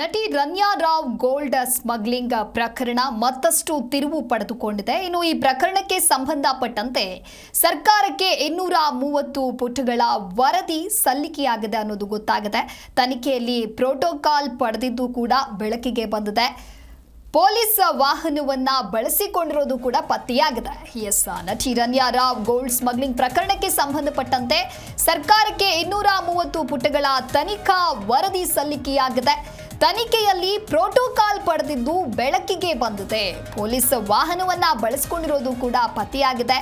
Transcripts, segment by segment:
ನಟಿ Ranya Rao gold smuggling ಪ್ರಕರಣ ಮತ್ತಷ್ಟು ತಿರುವು ಪಡೆದುಕೊಂಡಿದೆ. ಇನ್ನು ಈ ಪ್ರಕರಣಕ್ಕೆ ಸಂಬಂಧಪಟ್ಟಂತೆ ಸರ್ಕಾರಕ್ಕೆ ಇನ್ನೂರ ಮೂವತ್ತು ಪುಟಗಳ ವರದಿ ಸಲ್ಲಿಕೆಯಾಗಿದೆ ಅನ್ನೋದು ಗೊತ್ತಾಗಿದೆ. ತನಿಖೆಯಲ್ಲಿ ಪ್ರೋಟೋಕಾಲ್ ಪಡೆದಿದ್ದು ಕೂಡ ಬೆಳಕಿಗೆ ಬಂದಿದೆ. ಪೊಲೀಸ್ ವಾಹನವನ್ನ ಬಳಸಿಕೊಂಡಿರೋದು ಕೂಡ ಪತ್ತೆಯಾಗಿದೆ. ಎಸ್, ನಟಿ ರನ್ಯಾ ರಾವ್ ಗೋಲ್ಡ್ ಸ್ಮಗ್ಲಿಂಗ್ ಪ್ರಕರಣಕ್ಕೆ ಸಂಬಂಧಪಟ್ಟಂತೆ ಸರ್ಕಾರಕ್ಕೆ ಇನ್ನೂರ ಮೂವತ್ತು ಪುಟಗಳ ತನಿಖಾ ವರದಿ ಸಲ್ಲಿಕೆಯಾಗಿದೆ. ತನಿಖೆಯಲ್ಲಿ ಪ್ರೋಟೋಕಾಲ್ ಪಡೆದಿದ್ದು ಬೆಳಕಿಗೆ ಬಂದಿದೆ. ಪೊಲೀಸ್ ವಾಹನವನ್ನ ಬಳಸಿಕೊಂಡಿರೋದು ಕೂಡ ಪತಿಯಾಗಿದೆ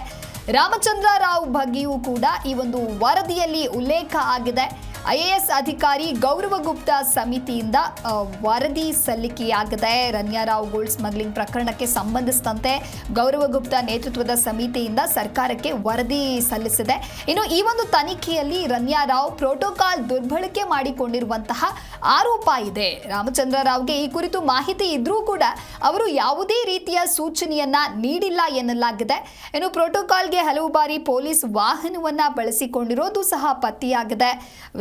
ರಾಮಚಂದ್ರ ರಾವ್ ಬಗ್ಗೆಯೂ ಕೂಡ ಈ ಒಂದು ವರದಿಯಲ್ಲಿ ಉಲ್ಲೇಖ ಆಗಿದೆ. ಐಎಎಸ್ ಅಧಿಕಾರಿ ಗೌರವ ಗುಪ್ತಾ ಸಮಿತಿಯಿಂದ ವರದಿ ಸಲ್ಲಿಕೆಯಾಗಿದೆ ರನ್ಯಾರಾವ್ ಗೋಲ್ಡ್ ಸ್ಮಗ್ಲಿಂಗ್ ಪ್ರಕರಣಕ್ಕೆ ಸಂಬಂಧಿಸಿದಂತೆ ಗೌರವ ಗುಪ್ತಾ ನೇತೃತ್ವದ ಸಮಿತಿಯಿಂದ ಸರ್ಕಾರಕ್ಕೆ ವರದಿ ಸಲ್ಲಿಸಿದೆ. ಇನ್ನು ಈ ಒಂದು ತನಿಖೆಯಲ್ಲಿ ರನ್ಯಾರಾವ್ ಪ್ರೋಟೋಕಾಲ್ ದುರ್ಬಳಕೆ ಮಾಡಿಕೊಂಡಿರುವಂತಹ ಆರೋಪ ಇದೆ. ರಾಮಚಂದ್ರ ರಾವ್ಗೆ ಈ ಕುರಿತು ಮಾಹಿತಿ ಇದ್ರೂ ಕೂಡ ಅವರು ಯಾವುದೇ ರೀತಿಯ ಸೂಚನೆಯನ್ನ ನೀಡಿಲ್ಲ ಎನ್ನಲಾಗಿದೆ. ಇನ್ನು ಪ್ರೋಟೋಕಾಲ್ಗೆ ಹಲವು ಬಾರಿ ಪೊಲೀಸ್ ವಾಹನವನ್ನ ಬಳಸಿಕೊಂಡಿರೋದು ಸಹ ಪತ್ತೆಯಾಗಿದೆ.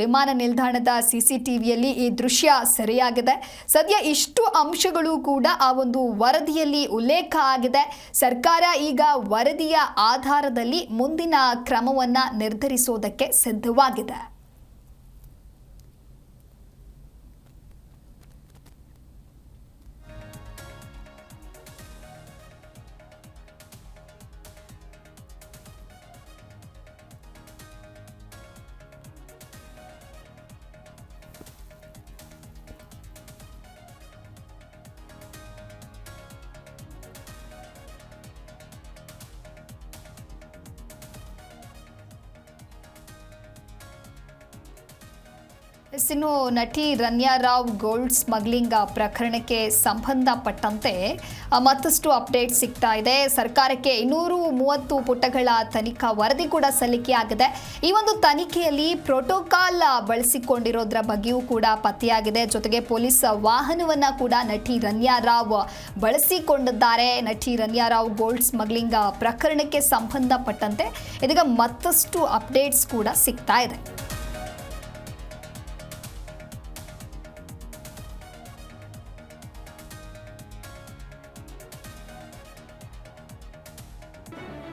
ವಿಮಾನ ನಿಲ್ದಾಣದ ಸಿಸಿಟಿವಿಯಲ್ಲಿ ಈ ದೃಶ್ಯ ಸೆರೆಯಾಗಿದೆ. ಸದ್ಯ ಇಷ್ಟು ಅಂಶಗಳು ಕೂಡ ಆ ಒಂದು ವರದಿಯಲ್ಲಿ ಉಲ್ಲೇಖ ಆಗಿದೆ. ಸರ್ಕಾರ ಈಗ ವರದಿಯ ಆಧಾರದಲ್ಲಿ ಮುಂದಿನ ಕ್ರಮವನ್ನು ನಿರ್ಧರಿಸೋದಕ್ಕೆ ಸಿದ್ಧವಾಗಿದೆ. ಇನ್ನು ನಟಿ ರನ್ಯಾರಾವ್ ಗೋಲ್ಡ್ ಸ್ಮಗ್ಲಿಂಗ್ ಪ್ರಕರಣಕ್ಕೆ ಸಂಬಂಧಪಟ್ಟಂತೆ ಮತ್ತಷ್ಟು ಅಪ್ಡೇಟ್ ಸಿಗ್ತಾ ಇದೆ. ಸರ್ಕಾರಕ್ಕೆ ಇನ್ನೂರು ಮೂವತ್ತು ಪುಟಗಳ ತನಿಖಾ ವರದಿ ಕೂಡ ಸಲ್ಲಿಕೆಯಾಗಿದೆ ಈ ಒಂದು ತನಿಖೆಯಲ್ಲಿ ಪ್ರೋಟೋಕಾಲ್ ಬಳಸಿಕೊಂಡಿರೋದ್ರ ಬಗ್ಗೆಯೂ ಕೂಡ ಪತ್ತೆಯಾಗಿದೆ. ಜೊತೆಗೆ ಪೊಲೀಸ್ ವಾಹನವನ್ನ ಕೂಡ ನಟಿ ರನ್ಯಾ ರಾವ್ ಬಳಸಿಕೊಂಡಿದ್ದಾರೆ. ನಟಿ ರನ್ಯಾರಾವ್ ಗೋಲ್ಡ್ ಸ್ಮಗ್ಲಿಂಗ್ ಪ್ರಕರಣಕ್ಕೆ ಸಂಬಂಧಪಟ್ಟಂತೆ ಇದೀಗ ಮತ್ತಷ್ಟು ಅಪ್ಡೇಟ್ಸ್ ಕೂಡ ಸಿಗ್ತಾ ಇದೆ.